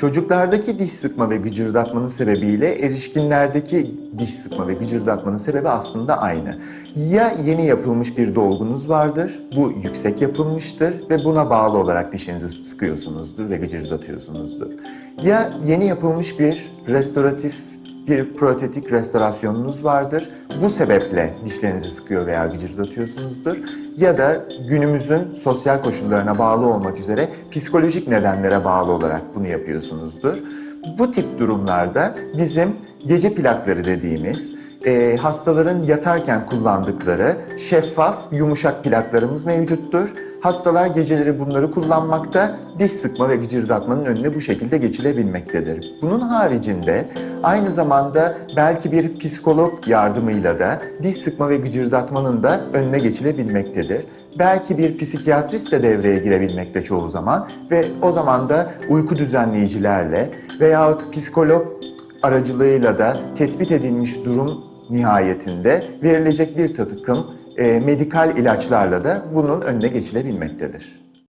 Çocuklardaki diş sıkma ve gıcırdatmanın sebebiyle erişkinlerdeki diş sıkma ve gıcırdatmanın sebebi aslında aynı. Ya yeni yapılmış bir dolgunuz vardır, bu yüksek yapılmıştır ve buna bağlı olarak dişinizi sıkıyorsunuzdur ve gıcırdatıyorsunuzdur. Ya yeni yapılmış bir restoratif bir protetik restorasyonunuz vardır. Bu sebeple dişlerinizi sıkıyor veya gıcırdatıyorsunuzdur. Ya da günümüzün sosyal koşullarına bağlı olmak üzere psikolojik nedenlere bağlı olarak bunu yapıyorsunuzdur. Bu tip durumlarda bizim gece plakları dediğimiz e, hastaların yatarken kullandıkları şeffaf, yumuşak plaklarımız mevcuttur. Hastalar geceleri bunları kullanmakta, diş sıkma ve gıcırdatmanın önüne bu şekilde geçilebilmektedir. Bunun haricinde aynı zamanda belki bir psikolog yardımıyla da diş sıkma ve gıcırdatmanın da önüne geçilebilmektedir. Belki bir psikiyatrist de devreye girebilmekte çoğu zaman ve o zaman da uyku düzenleyicilerle veyahut psikolog aracılığıyla da tespit edilmiş durum nihayetinde verilecek bir takım medikal ilaçlarla da bunun önüne geçilebilmektedir.